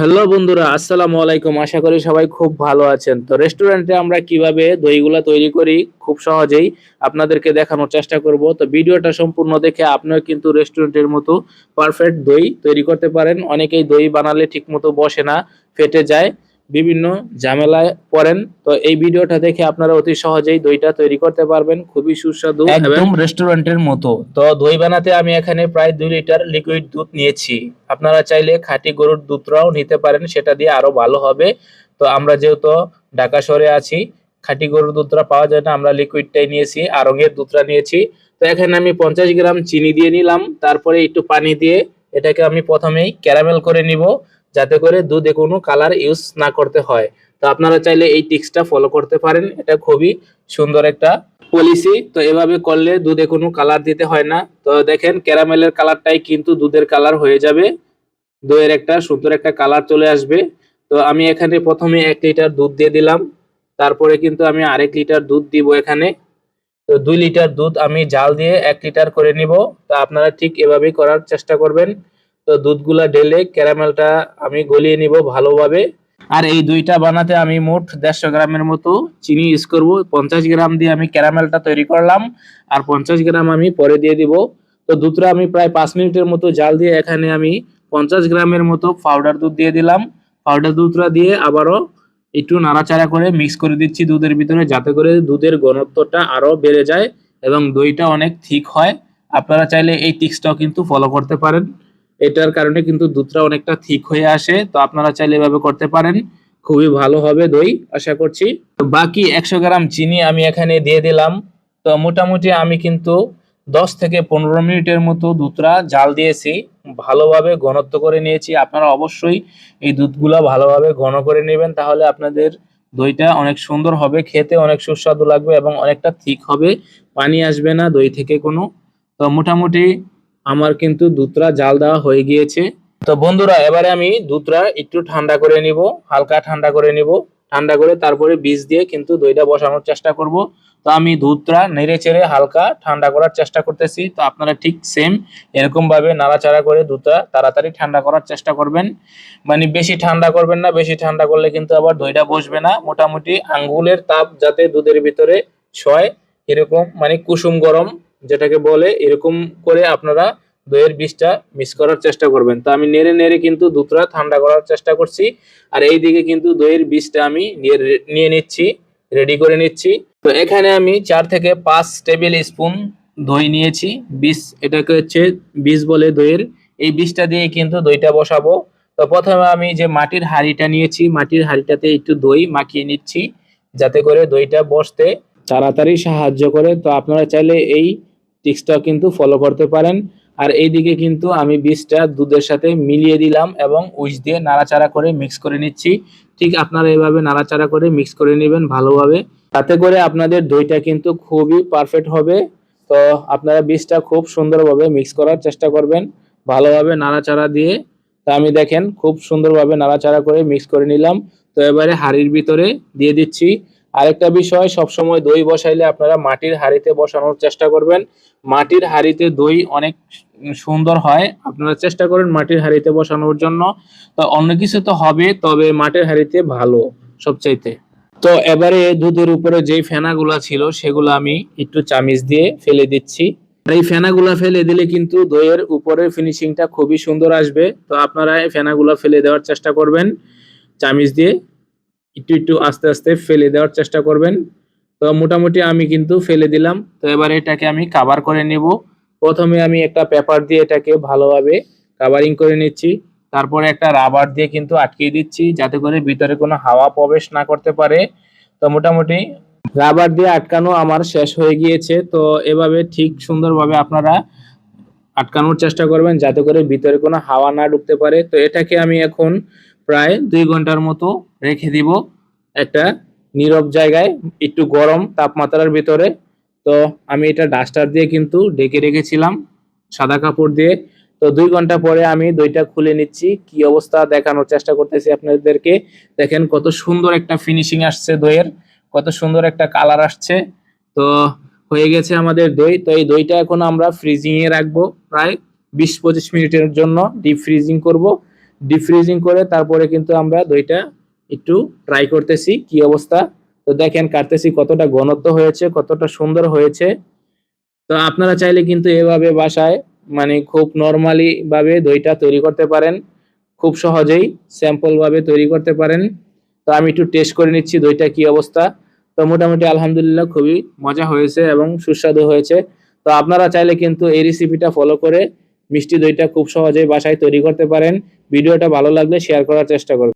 Hello বন্ধুরা, আসসালামু আলাইকুম। আশা করি সবাই খুব ভালো আছেন। তো রেস্টুরেন্টে আমরা কীভাবে দইগুলা তৈরি করি খুব সহজেই আপনাদেরকে দেখানোর চেষ্টা করব। তো ভিডিওটা সম্পূর্ণ দেখে আপনিও কিন্তু রেস্টুরেন্টের মতো পারফেক্ট দই তৈরি করতে পারেন। অনেকেই দই বানালে ঠিকমতো বসে না, ফেটে যায়। বিভিন্ন ঝামেলায় পড়েন তো এই ভিডিওটা দেখে আপনারা অতি সহজেই দইটা তৈরি করতে পারবেন। খুবই সুস্বাদু একদম রেস্টুরেন্টের মতো। তো দই বানাতে আমি এখানে প্রায় দুই লিটার লিকুইড দুধ নিয়েছি। আপনারা চাইলে খাঁটি গরুর দুধটাও নিতে পারেন সেটা দিয়ে আরও ভালো হবে। তো আমরা যেহেতু ঢাকা শহরে আছি খাঁটি গরুর দুধটা পাওয়া যায় না আমরা লিকুইডটাই নিয়েছি আরঙের দুধটা নিয়েছি। তো এখানে আমি পঞ্চাশ গ্রাম চিনি দিয়ে নিলাম তারপরে একটু পানি দিয়ে এটাকে আমি প্রথমেই ক্যারামেল করে নিব। যাতে করে দুধে কোনো কালার ইউজ না করতে হয়। তো আপনারা চাইলে এই টিক্সটা ফলো করতে পারেন। এটা খুবই সুন্দর একটা পলিসি তো এভাবে করলে দুধে কোনো কালার দিতে হয় না। তো দেখেন ক্যারামেলের কালারটাই কিন্তু দুধের কালার হয়ে যাবে। দইয়ের একটা সুন্দর একটা কালার চলে আসবে। তো আমি এখানে প্রথমে এক লিটার দুধ দিয়ে দিলাম। তারপরে কিন্তু আমি আরেক লিটার দুধ দিব এখানে। তো দুই লিটার দুধ আমি জাল দিয়ে এক লিটার করে নিব। তো আপনারা ঠিক এভাবেই করার চেষ্টা করবেন। তো দুধগুলা ঢেলে ক্যারামেলটা আমি গলিয়ে নিব ভালোভাবে। আর এই দুইটা বানাতে আমি মোট দেড়শো গ্রামের মতো চিনি ইউজ করব। পঞ্চাশ গ্রাম দিয়ে আমি ক্যারামেলটা তৈরি করলাম আর পঞ্চাশ গ্রাম আমি পরে দিয়ে দিব। তো দুধটা আমি প্রায় পাঁচ মিনিটের মতো জাল দিয়ে এখানে আমি পঞ্চাশ গ্রামের মতো পাউডার দুধ দিয়ে দিলাম। পাউডার দুধটা দিয়ে আবারও একটু নাড়াচাড়া করে মিক্স করে দিচ্ছি দুধের ভিতরে যাতে করে দুধের ঘনত্বটা আরও বেড়ে যায় এবং দইটা অনেক ঠিক হয়। আপনারা চাইলে এই টিক্সটাও কিন্তু ফলো করতে পারেন। এটার কারণে কিন্তু দুধটা অনেকটা ঠিক হয়ে আসে। তো আপনারা চাইলে এভাবে করতে পারেন। খুবই ভালো হবে দই, আশা করছি। বাকি একশো গ্রাম চিনি আমি এখানে দিয়ে দিলাম। তো মোটামুটি আমি কিন্তু দশ থেকে পনেরো মিনিটের মতো দুধটা জাল দিয়েছি। ভালোভাবে ঘনত্ব করে নিয়েছি। আপনারা অবশ্যই এই দুধগুলো ভালোভাবে ঘন করে নেবেন, তাহলে আপনাদের দইটা অনেক সুন্দর হবে, খেতে অনেক সুস্বাদু লাগবে এবং অনেকটা ঠিক হবে। পানি আসবে না দই থেকে কোনো। তো মোটামুটি আমার কিন্তু দুধটা জাল দেওয়া হয়ে গিয়েছে। তো বন্ধুরা, এবারে আমি দুধটা একটু ঠান্ডা করে নিব, হালকা ঠান্ডা করে নিব। ঠান্ডা করে তারপরে বীজ দিয়ে কিন্তু দইটা বসানোর চেষ্টা করব। তো আমি দুধটা নেড়ে চেড়ে হালকা ঠান্ডা করার চেষ্টা করতেছি। তো আপনারা ঠিক সেম এরকম ভাবে নাড়াচাড়া করে দুধটা তাড়াতাড়ি ঠান্ডা করার চেষ্টা করবেন। মানে বেশি ঠান্ডা করবেন না, বেশি ঠান্ডা করলে কিন্তু আবার দইটা বসবে না। মোটামুটি আঙ্গুলের তাপ যাতে দুধের ভিতরে ছয়, এরকম মানে কুসুম গরম যেটাকে বলে এরকম করে আপনারা দইয়ের বীজটা মিক্স করার চেষ্টা করবেন। তো আমি নেড়ে নেড়ে কিন্তু দুধটা ঠান্ডা করার চেষ্টা করছি। আর এই দিকে কিন্তু দইয়ের বীজটা আমি নিয়ে নিচ্ছি রেডি করে নিচ্ছি। তো এখানে আমি চার থেকে পাঁচ টেবিল স্পুন দই নিয়েছি। বীজ, এটাকে হচ্ছে বীজ বলে দইয়ের। এই বীজটা দিয়ে কিন্তু দইটা বসাবো। তো প্রথমে আমি যে মাটির হাঁড়িটা নিয়েছি, মাটির হাঁড়িটাতে একটু দই মাখিয়ে নিচ্ছি। যাতে করে দইটা বসতে তাড়াতাড়ি সাহায্য করে। তো আপনারা চাইলে এই টিক্সটাও কিন্তু ফলো করতে পারেন। আর এইদিকে কিন্তু আমি বীজটা দুধের সাথে মিলিয়ে দিলাম এবং উইচ দিয়ে নাড়াচাড়া করে মিক্স করে নিচ্ছি। ঠিক আপনারা এভাবে নাড়াচাড়া করে মিক্স করে নেবেন ভালোভাবে। তাতে করে আপনাদের দইটা কিন্তু খুবই পারফেক্ট হবে। তো আপনারা বীজটা খুব সুন্দরভাবে মিক্স করার চেষ্টা করবেন ভালোভাবে নাড়াচাড়া দিয়ে। তা আমি দেখেন খুব সুন্দরভাবে নাড়াচাড়া করে মিক্স করে নিলাম। তো এবারে হাঁড়ির ভিতরে দিয়ে দিচ্ছি। আরেকটা বিষয়, সবসময় দই বসাইলে আপনারা মাটির হাঁড়িতে বসানোর চেষ্টা করবেন। মাটির হাঁড়িতে দই অনেক সুন্দর হয়, আপনারা চেষ্টা করেন মাটির হাঁড়িতে বসানোর জন্য। তো অন্য কিছু তো হবে, তবে মাটির হাঁড়িতে ভালো সবচাইতে। তো এবারে দুধের উপরে যেই ফেনাগুলা ছিল, সেগুলো আমি একটু চামিচ দিয়ে ফেলে দিচ্ছি। এই ফেনাগুলা ফেলে দিলে কিন্তু দইয়ের উপরের ফিনিশিংটা খুবই সুন্দর আসবে। তো আপনারা এই ফেনাগুলা ফেলে দেওয়ার চেষ্টা করবেন, চামিচ দিয়ে একটু একটু আস্তে আস্তে ফেলে দেওয়ার চেষ্টা করবেন। তো মোটামুটি আমি কিন্তু ফেলে দিলাম। তো এবার এটাকে আমি কাভার করে নেব। প্রথমে আমি একটা পেপার দিয়ে এটাকে ভালোভাবে কাভারিং করে নিচ্ছি। তারপরে একটা রাবার দিয়ে কিন্তু আটকিয়ে দিচ্ছি, যাতে করে ভিতরে কোনো হাওয়া প্রবেশ না করতে পারে। তো মোটামুটি রাবার দিয়ে আটকানো আমার শেষ হয়ে গিয়েছে। তো এভাবে ঠিক সুন্দরভাবে আপনারা আটকানোর চেষ্টা করবেন, যাতে করে ভিতরে কোনো হাওয়া না ঢুকতে পারে। তো এটাকে আমি এখন প্রায় দুই ঘণ্টার মতো রেখে দিব। একটা নীরব জায়গায়, একটু গরম তাপমাত্রার ভিতরে। তো আমি এটা ডাস্টার দিয়ে কিন্তু ডেকে রেখেছিলাম সাদা কাপড় দিয়ে। তো দুই ঘণ্টা পরে আমি দইটা খুলে নিচ্ছি। কি অবস্থা দেখানোর চেষ্টা করতেছি আপনাদেরকে। দেখেন কত সুন্দর একটা ফিনিশিং আসছে দইয়ের, কত সুন্দর একটা কালার আসছে। তো হয়ে গেছে আমাদের দই। তো এই দইটা এখন আমরা ফ্রিজিং এ রাখব প্রায় বিশ পঁচিশ মিনিটের জন্য। ডিপ ফ্রিজিং করব। ডিপ ফ্রিজিং করে তারপরে কিন্তু আমরা দইটা একটু ট্রাই করতেছি কি অবস্থা। তো দেখেন কাটতেছি কতটা ঘনত্ব হয়েছে, কতটা সুন্দর হয়েছে। তো আপনারা চাইলে কিন্তু এভাবে বাসায় মানে খুব নর্মালি ভাবে দইটা তৈরি করতে পারেন। খুব সহজেই স্যাম্পল ভাবে তৈরি করতে পারেন। তো আমি একটু টেস্ট করে নিচ্ছি দইটা কি অবস্থা। তো মোটামুটি আলহামদুলিল্লাহ খুবই মজা হয়েছে এবং সুস্বাদু হয়েছে। তো আপনারা চাইলে কিন্তু এই রেসিপিটা ফলো করে মিষ্টি দইটা খুব সহজেই বাসায় তৈরি করতে পারেন। ভিডিওটা ভালো লাগলে শেয়ার করার চেষ্টা করবেন।